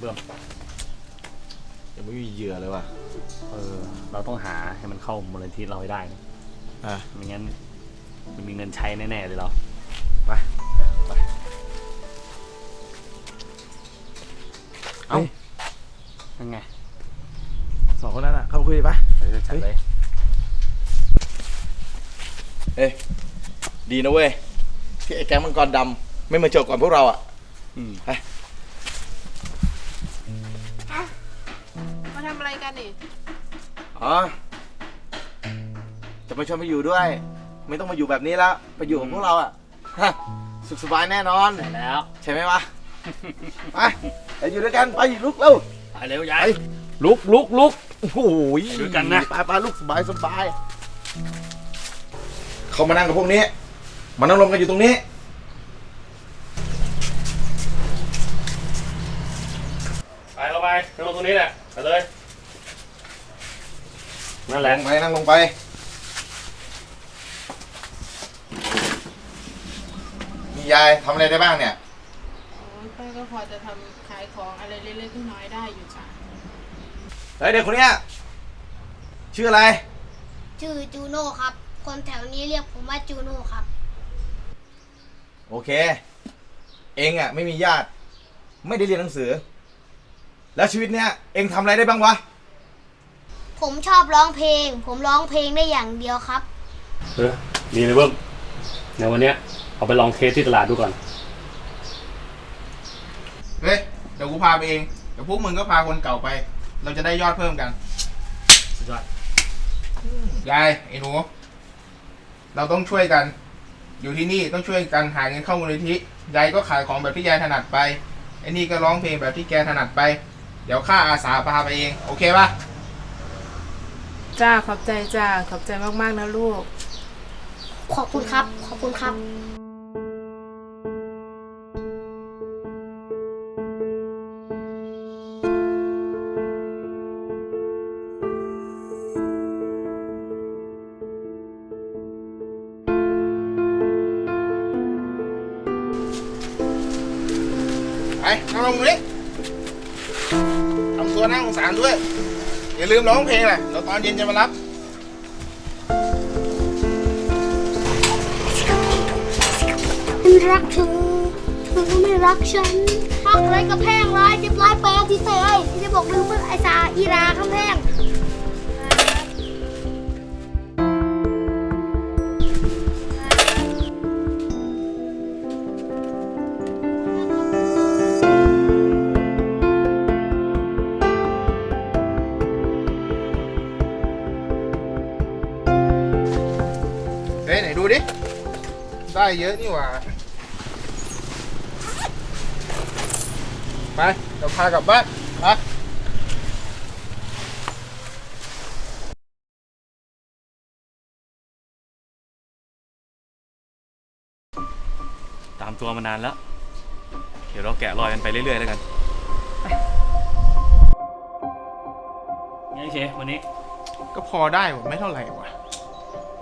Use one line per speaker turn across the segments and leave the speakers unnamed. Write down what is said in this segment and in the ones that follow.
เบิ่ม
ยังไม่มีเหยื่อเลยว่ะ
เออ เราต้องหาให้มันเข้ามูลนิธิเราให้ได้นะ
อะ
ไม่งั้นมันมีเงินใช้แน่ๆเลยเรา
ไป
ไป
เอ้า
ยังไง
สองคนนั้นอะ เข้ามาคุยดิปะ
เออจัดเลย
เอ้ยดีนะเว้ยที่ไอ้แก๊งมังกรดำไม่มาเจอก่อนพวกเราอะ
อืม
มาำอะไรกันนี่
อ๋อ จะมาชวนไปอยู่ด้วย ไม่ต้องมาอยู่แบบนี้แล้ว ไปอยู่กับพวกเราอะฮะสุขสบายแน่นอน
ใช่แล้ว
ใช่ไหมวะ ไปไปอยู่ด้วยกันไปลุกเร็ว
ไปเร็วยาย
ไปลุกลุกลุกโอ้โห
ไปด้วยกันนะ
ไปไปลุกสบายสบาย เขามานั่งกับพวกนี้ มานั่งรวมกันอยู่ตรงนี้
ไปเราไปนั่งลงตรงนี้แหละไปเลย นั่นแห
ล
ละ
งไปนั่งลงไปนี่ยายทำอะไรได้บ้างเนี่ย
อ๋อป้าก็พอจะทำขายของอะไรเล็กๆน้อยๆได้อยู่จ้ะ
เฮ้ยเด็กคนเนี้ยชื่ออะไร
ชื่อจูโน่ครับ คนแถวนี้เรียกผมว่าจูโน่ครับ
โอเค เองอะไม่มีญาติ ไม่ได้เรียนหนังสือ แล้วชีวิตเนี้ยเองทำอะไรได้บ้างวะ
ผมชอบร้องเพลง ผมร้องเพลงได้อย่างเดียวครับ
เออดีเลยเบิ้มเดี๋ยววันเนี้ยเอาไปลองเทสที่ตลาดดูก่อน
เฮ้ย เดี๋ยวกูพาไปเอง เดี๋ยวพวกมึงก็พาคนเก่าไป เราจะได้ยอดเพิ่มกัน
สุดยอด
ยายไอ้หนู เราต้องช่วยกัน อยู่ที่นี่ต้องช่วยกันหาเงินเข้ามูลนิธิยายก็ขายของแบบที่ยายถนัดไป ไอ้นี่ก็ร้องเพลงแบบที่แกถนัดไป เดี๋ยวข้าอาสาพาไปเอง โอเคปะ
จ้าขอบใจจ้าขอบใจมากๆนะลูก
ขอบคุณครับ ขอบคุณครับ
ไปนั่งลงนี้ทำตัวน่าสงสารด้วย อย่าลืมร้องเพลงแหละเดี๋ยวตอนเย็นจะมารับ
รักเธอ เธอก็ไม่รักฉันพักไรกับแพงร้ายเจ็บร้ายแปลที่เตยที่จะบอกลืมเมื่อไอซาอีราคำแพง
ฮ้ยไหนดูดิ ได้เยอะนี่หว่า ไปเดี๋ยวพากลับบ้านไป
ตามตัวมานานแล้ว เดี๋ยวเราแกะรอยกันไปเรื่อยๆแล้วกันไงเชฟวันนี้
ก็พอได้ว่ะไม่เท่าไหร่ว่ะ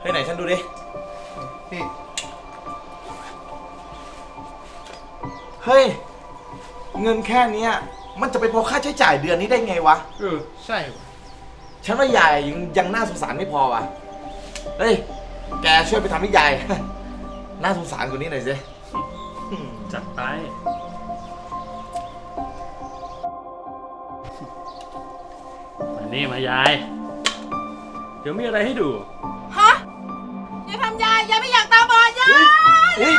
เฮ้ยไหนฉันดูดิ
นี่
เฮ้ย เงินแค่เนี้ย มันจะไปพอค่าใช้จ่ายเดือนนี้ได้ไงวะ
เออ ใช่ว่ะ
ฉันว่ายายยังยังน่าสงสารไม่พอว่ะ เฮ้ย แกช่วยไปทำให้ยาย น่าสงสารกว่านี้หน่อยสิ
จัดไป มานี่มายาย เดี๋ยวมีอะไรให้ดู
ฮะอย่า ทำยายยายไม่อยากตาบอดยาย
เฮ้ย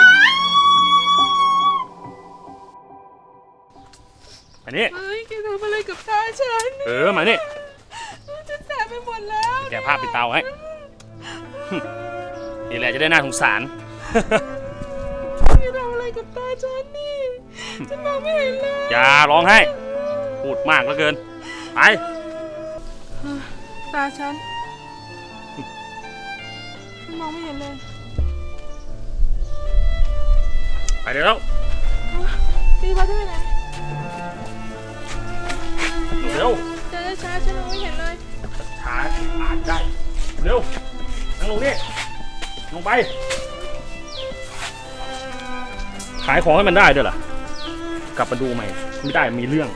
มานี่
เฮ้ยแกทำอะไรกับตาฉัน
เออมานี่
ฉันแสบไปหมดแล้ว
แกผ้าปิดเตาให้ นี่แหละจะได้น่าสงสาร
แกทำอะไรกับตาฉันนี่ ฉันมองไม่เห็นเลย
อย่าร้องไห้ พูดมากเหลือเกิน ไป
ตาฉันฉัน มองไม่เห็นเลย
ไปเดี๋ยวแล้ว
พี่พาเธอไปไหน
เร็ว
เจอช้าฉันมองไม่เห็นเลย
ช้าอ่านได้เร็วนั่งลงนี่ลงไป ขายของให้มันได้ด้วยล่ะ กลับมาดูใหม่ ไม่ได้มีเรื่อง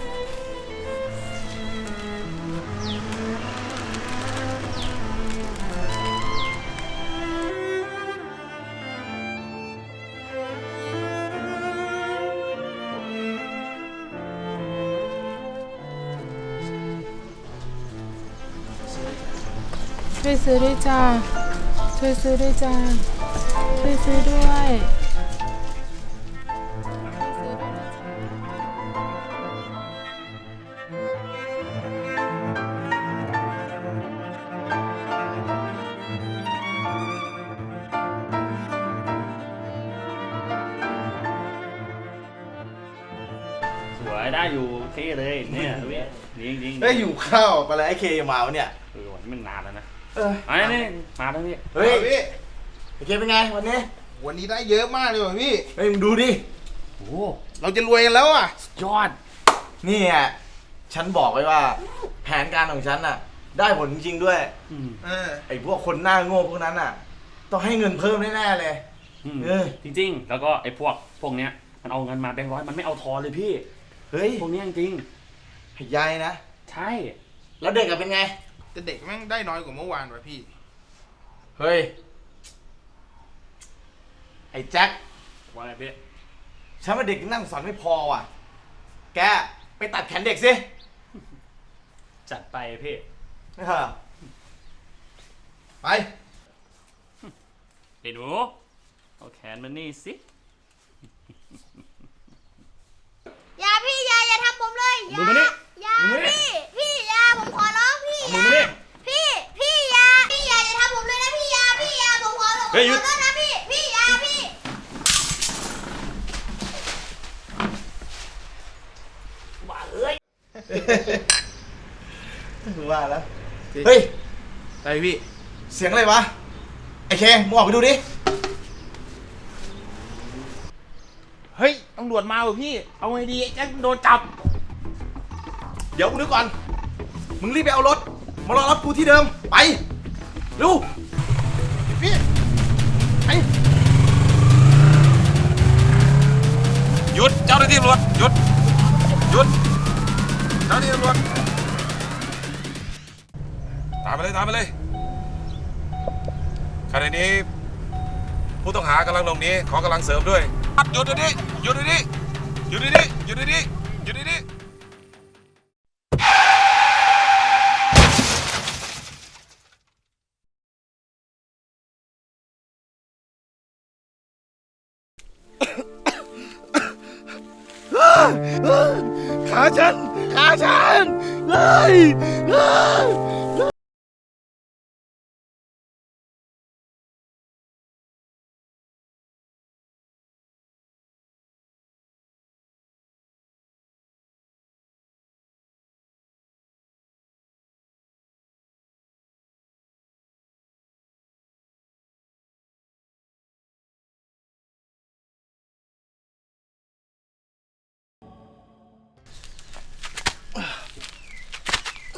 ช่วยซื้อด้วยจ้าช่วยซื้อด้วยจ้าช่วยซื้อด้วยช่วยซื้อด้วยนะจ๊ะ
สวยได้อยู่เท่เลยเนี่ยพี่จริงจริง
เฮ้ยอยู่ข้าวไปแล้วไอ้เคยังมาวะเนี่ย
เออวันนี้มันนานแล้วนะ
เออ
ไอ้นี่มาแล้วพี่
เฮ้ย
อาพี่
ไอ้เคเป็นไงวันนี้
วันนี้ได้เยอะมากเลยว่ะพี่
เฮ้ยมึงดูดิ
โอ้
เราจะรวยกันแล้วอะ
ยอด
นี่อะฉันบอกไว้ว่า แผนการของฉันน่ะ ได้ผลจริงๆด้วย
อืม
เออ
ไอ้พวกคนหน้าโง่พวกนั้นน่ะ ต้องให้เงินเพิ่มแน่ๆเลย
อืม
เออ
จริง ๆ แล้วก็ไอ้พวกพวกเนี้ยมันเอาเงินมาแบงค์ร้อยมันไม่เอาทอนเลยพี่
เฮ้ย
พวกเนี้ยจริง
ให้ยายนะ
ๆใช่
แล้วเด็กอะเป็นไง
แต่เด็กแม่งได้น้อยกว่าเมื่อวานว่ะพี่
เฮ้ย ไอ้แจ็ค
ว่าไงพี่
ฉันว่าเด็กนั่งสอนไม่พอว่ะ แกไปตัดแขนเด็กสิ
จัดไปพี่
เออไป
ไอ้หนูเอาแขนมันนี่สิ
อย่าพี่อย่าอย่าทำผมเลยอย่า
มึงมานี่
อย่า
มึงมานี่
พี่
เฮ้ยหยุ
อ
ด
โทษนะพี่ พี่อย่าพี่
ว่าเอ้ย
ว่าแล้ว เฮ้ย
ได้พี่
เสียงอะไรวะ ไอ้เคมึงออกไปดูดิ
เฮ้ยตำรวจมาว่ะพี่ เอาไงดีไอ้แจ็คโดนจับ
เดี๋ยวกูนึกก่อน มึงรีบไปเอารถ มารอรับกูที่เดิม ไป เร็ว
พี่ไอ้
หยุดเจ้าหน้าที่ตำรวจหยุดหยุดเจ้าหน้าที่ตำรวจตามไปเลยตามไปเลยขณะนี้ ผู้ต้องหากำลังหลบหนี้ขอกำลังเสริมด้วยหยุดเดี๋ยวนี้หยุดเดี๋ยวนี้หยุดเดี๋ยวนี้หยุดเดี๋ยวนี้หยุดเดี๋ยวนี้
ขาฉัน ขาฉันเฮ้ย เฮ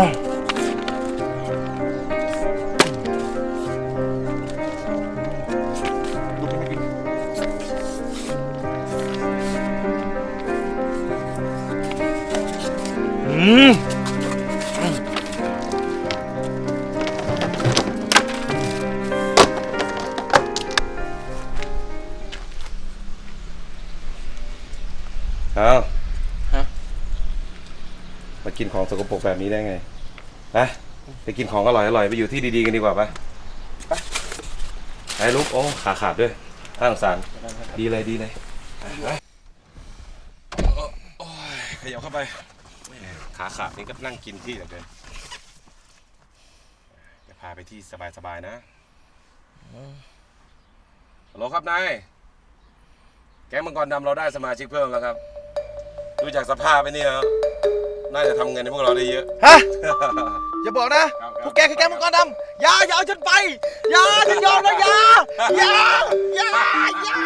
้ ยว้าวอืม
อ้าวมากินของสกปรกแบบนี้ได้ไงไปไปกินของอร่อยอร่อยไปอยู่ที่ดีๆกันดีกว่าไปไปไปลุกโอ้ขาขาดด้วยน่าสงสารดีเลยดีเลยไปไปโอ้ยขยับเข้าไปแหม่ขาขาดนี่ก็นั่งกินที่เหลือเกินจะพาไปที่สบายๆนะฮัลโหลครับนายแก๊งมังกรดำเราได้สมาชิกเพิ่มแล้วครับ ดูจากสภาพไปนี่แล้วน่าจะทำเงินให้พวกเราได้เยอะ
ฮะ อย่าบอกนะ
ครับ
พวกแกคือแกมังกรดำอย่าอย่าเอาฉันไป อย่าฉันยอมนะอย่าอย่าอย่าอย่า